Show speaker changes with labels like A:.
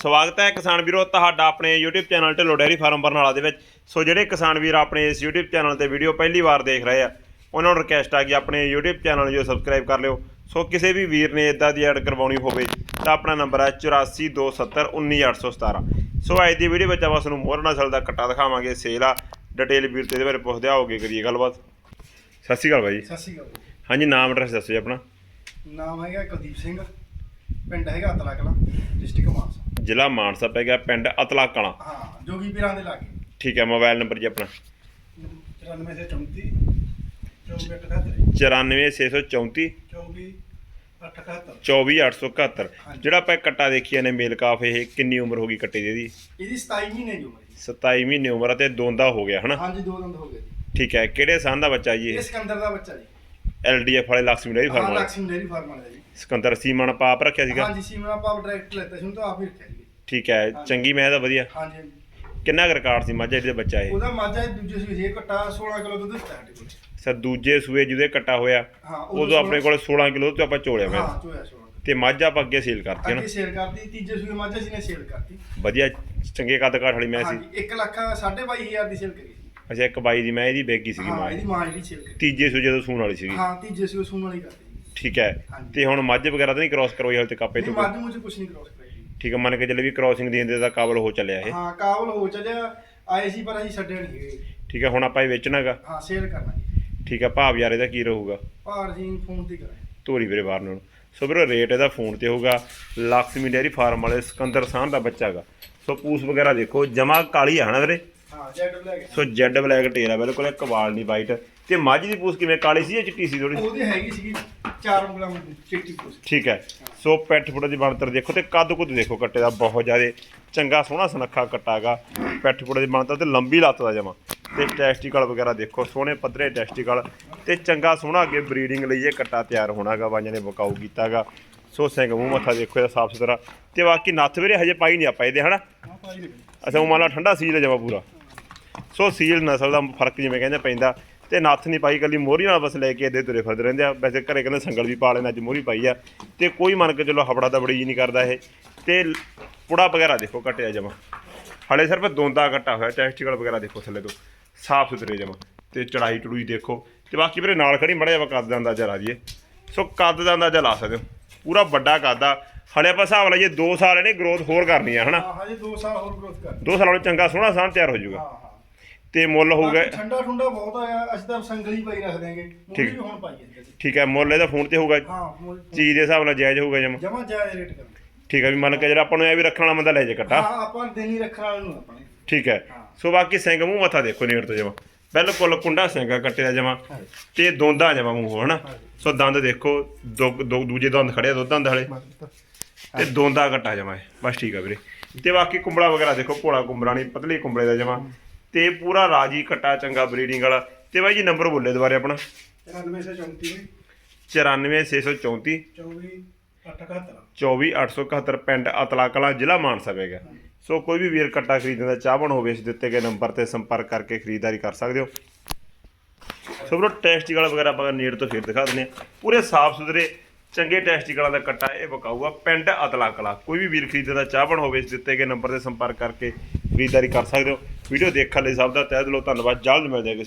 A: ਸਵਾਗਤ ਹੈ ਕਿਸਾਨ ਵੀਰੋ ਤੁਹਾਡਾ ਆਪਣੇ YouTube channel Dhillon dairy farm Barnala ਦੇ ਵਿੱਚ। ਸੋ ਜਿਹੜੇ ਕਿਸਾਨ ਵੀਰ ਆਪਣੇ ਇਸ YouTube ਚੈਨਲ ਤੇ ਵੀਡੀਓ ਪਹਿਲੀ ਵਾਰ ਦੇਖ ਰਹੇ ਆ ਉਹਨਾਂ ਨੂੰ ਰਿਕਵੈਸਟ ਆ ਕਿ ਆਪਣੇ YouTube ਚੈਨਲ ਜੋ ਸਬਸਕ੍ਰਾਈਬ ਕਰ ਲਿਓ। ਸੋ ਕਿਸੇ ਵੀ ਵੀਰ ਨੇ ਇਦਾਂ ਦੀ ਐਡ ਕਰਵਾਉਣੀ ਹੋਵੇ ਤਾਂ ਆਪਣਾ ਨੰਬਰ ਹੈ 8427191817 ਸੋ ਅੱਜ ਦੀ ਵੀਡੀਓ ਵਿੱਚ ਆਪਾਂ ਤੁਹਾਨੂੰ ਮੋਹਰ ਨਸਲ ਦਾ ਕੱਟਾ ਦਿਖਾਵਾਂਗੇ ਸੇਲ ਆ ਡਿਟੇਲ ਵੀਰ ਤੇ ਇਹਦੇ ਬਾਰੇ ਪੁੱਛਦੇ ਆਓਗੇ ਕਰੀਏ ਗੱਲਬਾਤ। ਸਤਿ ਸ਼੍ਰੀ ਅਕਾਲ ਬਾਈ।
B: ਸਤਿ ਸ਼੍ਰੀ ਅਕਾਲ।
A: ਹਾਂਜੀ ਨਾਮ ਐਡਰੈਸ ਦੱਸੋ ਜੀ ਆਪਣਾ।
B: ਨਾਮ ਹੈਗਾ ਕੁਲਦੀਪ ਸਿੰਘ। ਪਿੰਡ ਹੈਗਾ ਅਤਲਾ ਕਲਾਂ ਡਿਸਟ੍ਰਿਕਟ ਮਾਨਸਾ।
A: ਜ਼ਿਲ੍ਹਾ ਮਾਨਸਾ ਪੈ ਪਿੰਡ ਅਤਲਾ ਕਲਾਂ
B: ਹਾਂ ਜੋਗੀ ਪੀਰਾਂ ਦੇ ਲਾਗੇ।
A: ਠੀਕ ਹੈ ਮੋਬਾਈਲ ਨੰਬਰ ਜੀ ਆਪਣਾ।
B: 9434
A: 94634 ਜਿਹੜਾ ਆਪਾਂ ਕੱਟਾ ਦੇਖਿਆ ਨੇ ਮੇਲ ਕਾਫ ਇਹ ਕਿੰਨੀ ਉਮਰ ਹੋ ਗਈ ਕੱਟੇ ਦੀ ਇਹਦੀ?
B: 27 ਮਹੀਨੇ ਦੀ ਉਮਰ
A: 27 ਮਹੀਨੇ ਉਮਰ ਤੇ ਦੋਂਦਾ ਹੋ ਗਿਆ ਹਨਾ?
B: ਹਾਂਜੀ ਦੋ ਹੋ ਗਏ ਜੀ।
A: ਠੀਕ ਹੈ ਕਿਹੜੇ ਸੰਨ ਦਾ ਬੱਚਾ ਜੀ
B: ਇਹ? ਸਿਕੰਦਰ ਦਾ ਬੱਚਾ ਜੀ।
A: ਐਲਡੀਐਫ ਵਾਲੇ ਲక్ష్ਮੀ ਡੇਰੀ ਫਾਰਮ ਵਾਲਾ।
B: ਲక్ష్ਮੀ ਡੇਰੀ ਫਾਰਮ ਵਾਲਾ ਜੀ।
A: ਸਿਕੰਦਰ ਸੀਮਨ ਪਾਪ ਰੱਖਿਆ ਸੀਗਾ?
B: ਹਾਂਜੀ ਸੀਮਾ ਪਾਪ ਡਾਇਰੈਕਟ ਲੈਤਾ ਸੀ ਹੁਣ ਤਾਂ ਆਪ ਹੀ ਰੱਖਿਆ ਜੀ
A: ਠੀਕ ਹੈ ਚੰਗੀ ਮੈਂ ਦਾ ਵਧੀਆ।
B: ਹਾਂਜੀ ਹਾਂਜੀ।
A: ਕਿੰਨਾ ਕੁ ਰਿਕਾਰਡ ਸੀ ਮੱਝ ਇਹਦੇ ਬੱਚਾ ਇਹ?
B: ਉਹਦਾ ਮਾਝਾ ਦੂਜੇ ਸੂਏ ਇਹ ਕੱਟਾ 16 ਕਿਲੋ ਦੁੱਧ ਦਿੱਤਾ ਸਾਡੇ ਕੋਲ।
A: ਸਰ ਦੂਜੇ ਸੂਏ ਜਿਹਦੇ ਕੱਟਾ ਹੋਇਆ
B: ਹਾਂ
A: ਉਦੋਂ ਆਪਣੇ ਕੋਲ 16 ਕਿਲੋ ਤੇ ਆਪਾਂ ਚੋਲਿਆ ਮੈਂ
B: ਹਾਂ ਚੋਇਆ 16
A: ਤੇ ਮੱਝ ਆਪਾਂ ਅੱਗੇ ਸੇਲ ਕਰਤੀ
B: ਅੱਗੇ
A: ਹਨਾ?
B: ਸੇਲ ਕਰਤੀ ਤੀਜੇ ਸੂਏ ਮਾਝਾ ਸੀ ਨੇ ਸੇਲ ਕਰਤੀ।
A: ਵਧੀਆ ਚੰਗੇ ਕੱਦ ਕਾਠ ਵਾਲੀ ਮੈਂ ਸੀ।
B: ਹਾਂਜੀ 1 ਲੱਖ 22500 ਦੀ ਸੇਲ ਕਰੀ ਸੀ।
A: ਅੱਛਾ ਇੱਕ ਬਾਈ ਦੀ ਮੈਂ ਇਹਦੀ ਬੇਗੀ ਸੀਗੀ
B: ਹਾਂ
A: ਮਾਂ।
B: ਇਹਦੀ ਮਾਂ ਜਿਹੜੀ ਸੇਲ ਕਰੀ।
A: ਤੀਜੇ ਸੂਏ ਜਦੋਂ ਸੂਣ ਵਾਲੀ ਸੀਗੀ।
B: ਹਾਂ ਤੀਜੇ ਸੂਏ ਸੂਣ ਵਾਲੀ ਕਰਤੀ।
A: ਠੀਕ ਹੈ। ਤੇ ਹੁਣ ਮੱਝ ਵਗੈਰਾ ਤਾਂ ਨਹੀਂ ਕ੍ਰਾਸ ਕਰਵਾਈ ਹਾਲੇ ਤੱਕ ਆਪੇ
B: ਨਹੀਂ
A: ਤੋਂ।
B: ਮੱਝ ਮੁਝ ਕੁਛ ਨਹੀਂ ਕ੍ਰੋਸ ਕਰਾਈ
A: ਠੀਕ ਹੈ ਮੰਨ ਕੇ ਚੱਲੇ ਵੀ ਕ੍ਰਾਸਿੰਗ ਦੇਣ ਦੇ ਦਾ ਕਾਬਲ ਹੋ ਚੱਲਿਆ ਇਹ।
B: ਹਾਂ ਕਾਬਲ ਹੋ ਚੱਲਿਆ। ਆਏ ਸੀ ਪਰ ਅਸੀਂ ਛੱਡਿਆ ਨਹੀਂ
A: ਠੀਕ ਹੈ ਹੁਣ ਆਪਾਂ ਇਹ ਵੇਚਣਾਗਾ
B: ਹਾਂ ਸੇਲ ਕਰਨਾ ਜੀ।
A: ਠੀਕ ਹੈ ਭਾਵ ਯਾਰ ਇਹਦਾ ਕੀ ਰਹੂਗਾ?
B: ਭਾਰ ਜੀ ਫੋਨ ਤੇ ਕਰਾਂਗੇ।
A: ਧੋਰੀ ਵੀਰੇ ਬਾਹਰ ਨੂੰ। ਸੋ ਵੀਰੋ ਰੇਟ ਇਹਦਾ ਫੋਨ ਤੇ ਹੋਊਗਾ। ਲక్ష్ਮੀ ਡੇਅਰੀ ਫਾਰਮ ਵਾਲੇ ਸਿਕੰਦਰ ਸਾਹਨ ਦਾ ਬੱਚਾ ਹੈਗਾ। ਸੋ ਪੂਸ ਵਗੈਰਾ ਦੇਖੋ ਜਮਾ ਕਾਲੀ ਆ ਹਨਾ ਵੀਰੇ?
B: ਹਾਂ jet black
A: so jet black tail ਆ ਬਿਲਕੁਲ ਇੱਕ ਵਾਲ ਨਹੀਂ ਵਾਈਟ ਤੇ ਮੱਝ ਦੀ ਪੂਸ ਕਿਵੇਂ? ਕਾਲੀ ਸੀ ਜਾਂ ਚਿੱਟੀ ਸੀ ਥੋੜੀ
B: ਉਹਦੀ ਹੈਗੀ ਸੀਗੀ। 4 ਉਂਗਲਾਂ ਚਿੱਟੀ ਪੋਸ
A: ਠੀਕ ਹੈ। ਸੋ ਪੈਠ ਫੁੱਟ ਦੀ ਬਣਤਰ ਦੇਖੋ ਤੇ ਕੱਦ ਕੁੱਦ ਦੇਖੋ ਕੱਟੇ ਦਾ ਬਹੁਤ ਜ਼ਿਆਦਾ ਚੰਗਾ ਸੋਹਣਾ ਸੁਨੱਖਾ ਕੱਟਾਗਾ ਪੈਠ ਫੁੱਟ ਦੀ ਬਣਤਰ ਤੇ ਲੰਬੀ ਲੱਤ ਦਾ ਜਮਾ। ਤੇ ਟੈਸਟੀਕਲ ਵਗੈਰਾ ਦੇਖੋ ਸੋਹਣੇ ਪੱਧਰੇ ਟੈਸਟੀਕਲ ਤੇ ਚੰਗਾ ਸੋਹਣਾ ਅੱਗੇ ਬਰੀਡਿੰਗ ਲਈ ਇਹ ਕੱਟਾ ਤਿਆਰ ਹੋਣਾਗਾ ਬਾਈਆਂ ਨੇ ਬਕਾਊ ਕੀਤਾਗਾ ਸੋ ਸਿੰਘ ਮੂੰਹ ਮੱਥਾ ਦੇਖੋ ਇਹਦਾ ਸਾਫ਼ ਸੁਥਰਾ। ਤੇ ਬਾਕੀ ਨੱਥ ਵੀਰੇ ਹਜੇ ਪਾਈ ਨਹੀਂ ਆਪਾਂ ਇਹਦੇ ਹਨਾ? ਅੱਛਾ ਉਹ ਮੰਨ ਲਾ ਠੰਡਾ ਸੀਲ ਜਮਾ ਪੂਰਾ। ਸੋ ਸੀਲ ਨਸਲ ਦਾ ਫ਼ਰਕ ਜਿਵੇਂ ਕਹਿੰਦੇ ਪੈਂਦਾ ਤੇ ਨੱਥ ਨਹੀਂ ਪਾਈ ਕੱਲੀ ਮੋਹਰੀ ਨਾਲ ਬਸ ਲੈ ਕੇ ਇਹਦੇ ਤੁਰੇ ਫਿਰਦੇ ਰਹਿੰਦੇ ਆ। ਵੈਸੇ ਘਰੇ ਕਹਿੰਦੇ ਸੰਗਲ ਵੀ ਪਾ ਲੈਣਾ ਅੱਜ ਮੋਹਰੀ ਪਾਈ ਆ। ਤੇ ਕੋਈ ਮੰਨ ਕੇ ਚਲੋ ਹਫੜਾ ਦਾ ਬੜੀ ਜੀ ਨਹੀਂ ਕਰਦਾ ਇਹ। ਤੇ ਪੁੜਾ ਵਗੈਰਾ ਦੇਖੋ ਕੱਟਿਆ ਜਮਾ। ਹਲੇ ਸਿਰਫ ਦੋਂਦਾ ਕੱਟਾ ਹੋਇਆ ਟੈਸਟੀਕਲ ਵਗੈਰਾ ਦੇਖੋ ਥੱਲੇ ਤੋਂ। ਸਾਫ਼ ਸੁਥਰੇ ਜਮਾ। ਤੇ ਚੜਾਈ ਟੜੂਈ ਦੇਖੋ। ਤੇ ਬਾਕੀ ਵੀਰੇ ਨਾਲ ਖੜੀ ਮੜਿਆ ਵਾ ਕੱਦ ਦਾ ਅੰਦਾਜ਼ਾ ਲਾ ਦਈਏ। ਸੋ ਕੱਦ ਦਾ ਅੰਦਾਜ਼ਾ ਲਾ ਸਕਦੇ ਹੋ। ਪੂਰਾ ਵੱਡਾ ਕੱਦ ਆ। ਹਲੇ ਆਪਾਂ ਹਿਸਾਬ ਲਾਈਏ 2 ਸਾਲ ਇਹਨੇ ਗਰੋਥ ਹੋਰ ਕਰਨੀ ਆ ਹਨਾ?
B: ਹਾਂ ਹਜੇ 2 ਸਾਲ ਹੋਰ ਗਰੋਥ ਕਰ
A: 2 ਸਾਲਾਂ ਨੂੰ ਚੰਗਾ ਸੋਹਣਾ ਸਾਹ ਤਿਆਰ ਹੋ ਜਾਊਗਾ। ਤੇ ਮੁੱਲ ਹੋਊਗਾ
B: ਬਾਕੀ ਠੰਡਾ ਠੰਡਾ ਬਹੁਤ ਆਇਆ ਅਸੀਂ ਤਾਂ ਸੰਗਲੀ ਪਾਈ ਰੱਖ ਦਿਆਂਗੇ
A: ਠੀਕ।
B: ਵੀ ਹੁਣ ਪਾਈ ਜਾਂਦੇ
A: ਠੀਕ ਹੈ ਮੁੱਲ ਇਹਦਾ ਫੋਨ ਤੇ ਹੋਊਗਾ।
B: ਹਾਂ
A: ਚੀਜ਼ ਦੇ ਹਿਸਾਬ ਨਾਲ ਜਾਇਜ਼ ਹੋਊਗਾ ਜਮ।
B: ਜਮਾ ਜਾਇਜ਼ ਰੇਟ ਕਰਾਂਗੇ।
A: ਠੀਕ ਹੈ ਵੀ ਮੰਨ ਕੇ ਜਿਹੜਾ ਆਪਾਂ ਨੂੰ ਇਹ ਵੀ ਰੱਖਣ ਵਾਲਾ ਬੰਦਾ ਲੈ ਜੇ ਕੱਟਾ
B: ਹਾਂ ਆਪਾਂ ਹੀ ਰੱਖਣ ਵਾਲੇ ਨੂੰ ਆਪਣੇ।
A: ਠੀਕ ਹੈ।
B: ਹਾਂ।
A: ਸੋ ਬਾਕੀ ਸਿੰਘ ਮੂੰਹ ਮੱਥਾ ਦੇਖੋ ਨੇੜ ਤੋਂ ਜਮਾ। ਬਿਲਕੁਲ ਕੁੰਡਾ ਸਿੰਘ ਆ ਕੱਟੇ ਦਾ ਜਮਾ।
B: ਹਾਂਜੀ।
A: ਤੇ ਦੋਂਦਾ ਜਮਾ ਮੂੰਹ ਹਨਾ। ਸੋ ਦੰਦ ਦੇਖੋ ਦੋ ਦੋ ਦੂਜੇ ਦੰਦ ਖੜੇ ਆ ਦੋ ਦੰਦ ਹਲੇ ਤੇ ਦੋਂਦਾ ਕੱਟਾ ਜਮਾ ਇਹ। ਬਸ ਠੀਕ ਆ ਵੀਰੇ। ਤੇ ਬਾਕੀ ਕੁੰਬੜਾ ਵਗੈਰਾ ਦੇਖੋ ਭੋਲਾ ਕੁੰਬੜਾ ਨਹੀਂ ਪਤਲੀ ਕੁੰਬੜੇ ਦਾ ਜਮਾ। ਤੇ ਪੂਰਾ ਰਾਜੀ ਕੱਟਾ ਚੰਗਾ ਬਰੀਡਿੰਗ ਵਾਲਾ। ਤੇ ਬਾਈ ਜੀ ਨੰਬਰ ਬੋਲੇ ਦੁਬਾਰੇ ਆਪਣਾ।
B: 93 ਸੇ 34 में
A: 94634
B: 24 871
A: 24871 ਪਿੰਡ ਅਤਲਾ ਕਲਾਂ ਜ਼ਿਲ੍ਹਾ ਮਾਨਸਾ ਪੈਗਾ ਸੋ ਕੋਈ ਵੀ ਵੀਰ ਕੱਟਾ ਖਰੀਦਣ ਦਾ ਚਾਹਵਣ ਹੋਵੇ ਇਸ ਦਿੱਤੇ ਗਏ ਨੰਬਰ ਤੇ ਸੰਪਰਕ ਕਰਕੇ ਖਰੀਦਦਾਰੀ ਕਰ ਸਕਦੇ ਹੋ। ਸੋ ਬਰੋ ਟੈਸਟੀਕਲ ਵਗੈਰਾ ਆਪਾਂ ਨੇੜ ਤੋਂ ਫਿਰ ਦਿਖਾ ਦਿੰਦੇ ਹਾਂ। ਪੂਰੇ ਸਾਫ਼ ਸੁਥਰੇ ਚੰਗੇ ਟੈਸਟੀਕਲਾਂ ਦਾ ਕੱਟਾ ਇਹ ਵਿਕਾਊਗਾ ਪਿੰਡ ਅਤਲਾ ਕਲਾ। ਕੋਈ ਵੀ ਵੀਰ ਖਰੀਦਣ ਦਾ ਚਾਹਵਣ ਹੋਵੇ ਇਸ ਦਿੱਤੇ ਗਏ ਨੰਬਰ ਤੇ ਸੰਪਰਕ ਕਰਕੇ ਖਰੀਦਦਾਰੀ ਕਰ ਸਕਦੇ ਹੋ। ਵੀਡੀਓ ਦੇਖਣ ਲਈ ਸਭ ਦਾ ਤਹਿ ਦਿਲੋਂ ਧੰਨਵਾਦ। ਜਲਦ ਮਿਲਦੇ ਹਾਂ ਕਿਸੇ